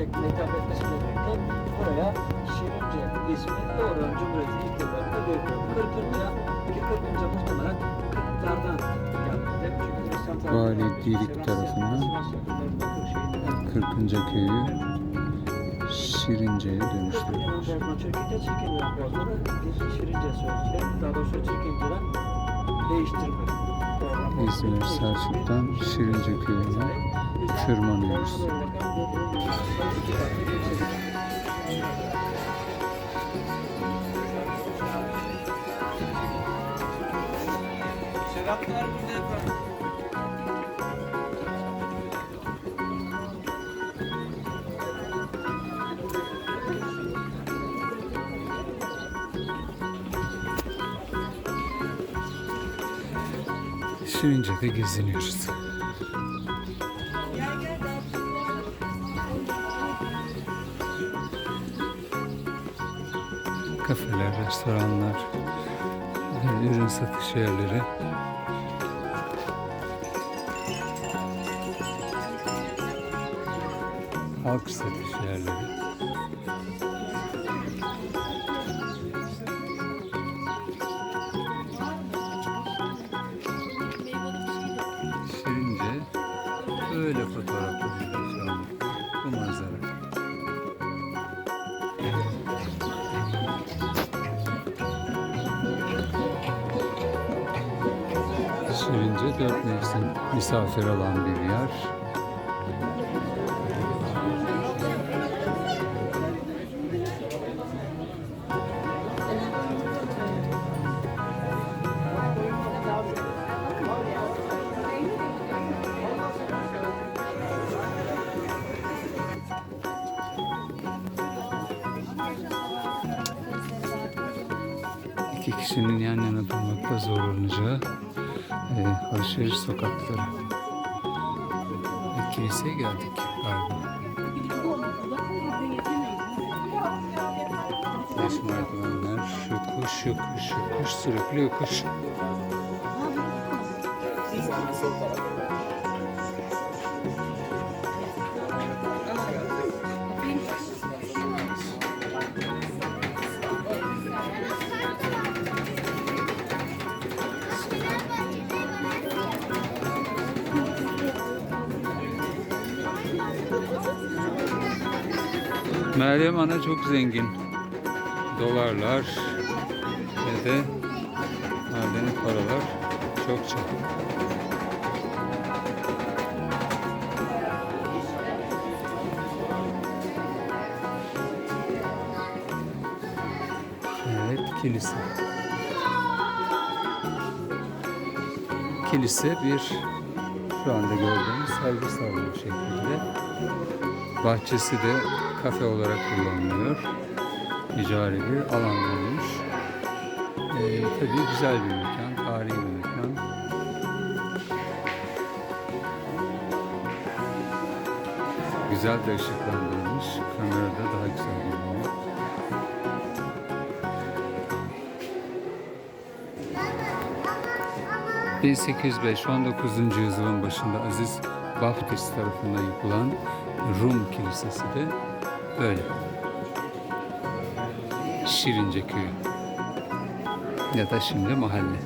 şeklinde hitap etmesiyle birlikte buraya Şirince ismi doğrudan Cumhuriyet'in ilk yıllarında veriliyor. Kırkınca ki Kırkınca muhtemelen Kırklardan gelmekte. Çünkü Hristiyan tarafından yakınlarında Kırşehir'den Kırkınca köyü Şirince'ye dönüştürülmüş. Türkiye'de çirkinler bozulur. Şirince sözcüğü, daha doğrusu çirkinceden değiştirme. İzmir Selçuk'tan Şirince köyüne tırmanıyoruz. Şaraplar burada efendim. Şirince'de geziniyoruz. Kafeler, restoranlar, ve ürün satış yerleri. Halk satış yerleri. Şirince dört mevsim misafir alan bir yer. İki kişinin yan yana durmakta zorlanacağı e, alışveriş sokakları. Ve kiliseye geldik galiba. Beş merdivenler, yokuş, yokuş, yokuş, sürekli yokuş. Meryem Ana çok zengin. Dolarlar ve de madeni paralar çokça. Evet, kilise. Kilise bir şu anda gördüğümüz sergi salonu şeklinde. Bahçesi de kafe olarak kullanılıyor. Ticari bir alan olmuş. Ee, tabii güzel bir mekan, tarihi bir mekan. Güzel de ışıklandırılmış. Kamerada daha güzel görünüyor. ...1805-19. yüzyılın başında Aziz Baptist tarafından yapılan Rum Kilisesi de böyle. Şirince Köyü. Ya da şimdi mahalle.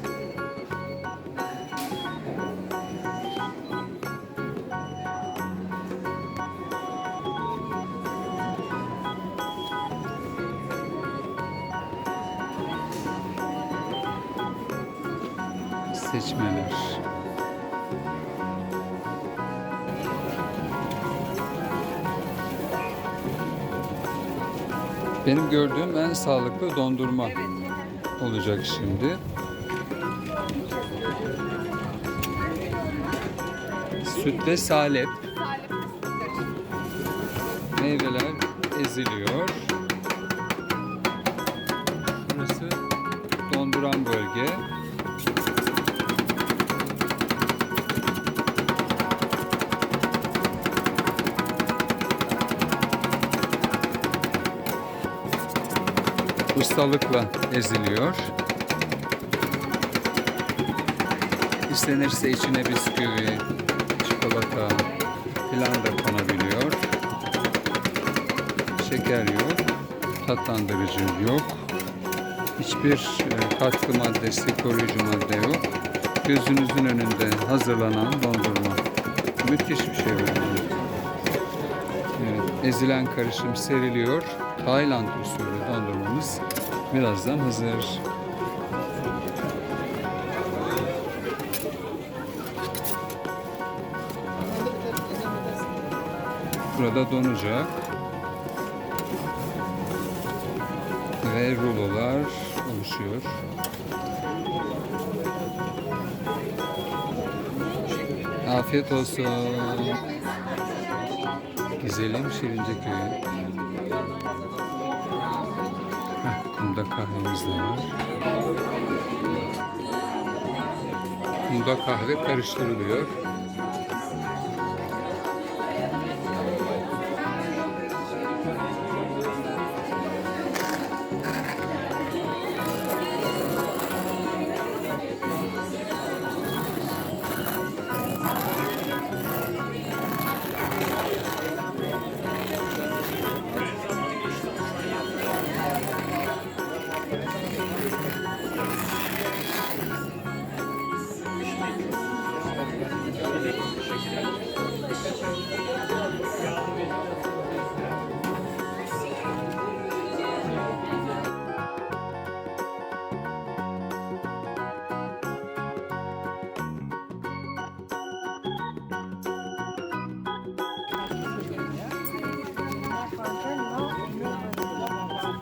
Seçmeler. Benim gördüğüm en sağlıklı dondurma olacak şimdi. Sütle salep. Meyveler eziliyor. Burası donduran bölge. Ustalıkla eziliyor. İstenirse içine bisküvi, çikolata filan da konabiliyor. şeker yok, tatlandırıcı yok, hiçbir e, katkı maddesi, koruyucu madde yok. Gözünüzün önünde hazırlanan dondurma. Müthiş bir şey böyle. Ezilen karışım seriliyor. Tayland usulü dondurmamız birazdan hazır. Burada donacak. Ve rulolar oluşuyor. Afiyet olsun. Güzelim Şirince köyü. Bunda kahvemiz de var. Bunda kahve karıştırılıyor.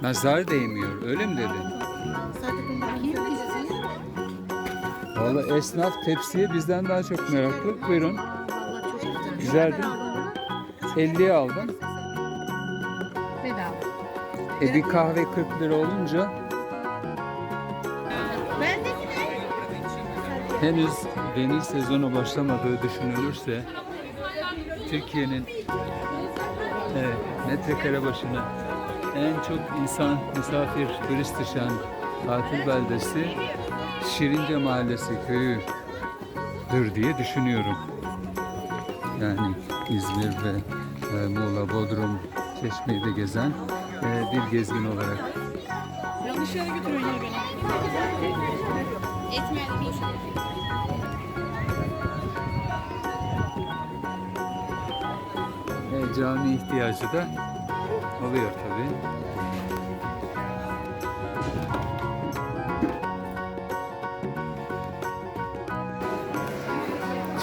Nazar değmiyor. Öyle mi dedi? Valla esnaf tepsiye bizden daha çok meraklı. Buyurun. Güzel değil mi? 50'ye aldım. Bedava. E bir kahve 40 lira olunca henüz deniz sezonu başlamadığı düşünülürse Türkiye'nin evet, metrekare başına en çok insan, misafir, turist düşen tatil beldesi Şirince Mahallesi köyüdür diye düşünüyorum. Yani İzmir ve e, Muğla, Bodrum, Çeşme'yi de gezen e, bir gezgin olarak. yanlış yere götürüyor yine beni. Etmeyelim bir E, cami ihtiyacı da oluyor tabii.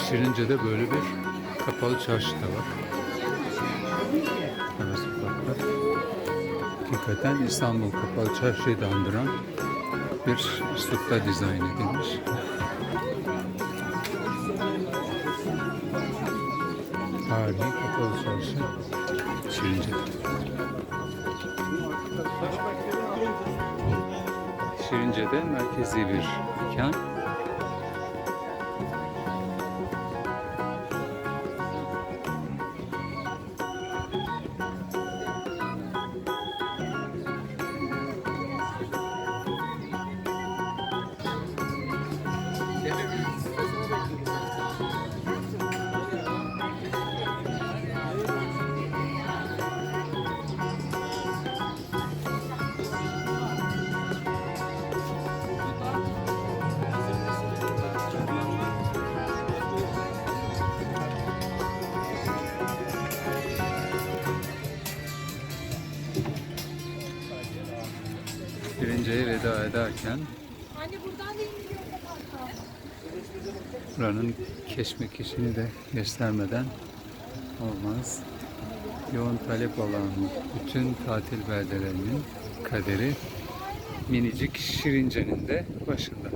Şirince'de böyle bir kapalı çarşı da var. Ara sokaklar. Hakikaten İstanbul kapalı çarşıyı da andıran bir üslupta dizayn edilmiş. Tarihi kapalı çarşı Şirince. Şirince'de merkezi bir mekan. Şirince'ye veda ederken buranın keşmekişini de göstermeden olmaz. Yoğun talep olan bütün tatil beldelerinin kaderi minicik Şirince'nin de başında.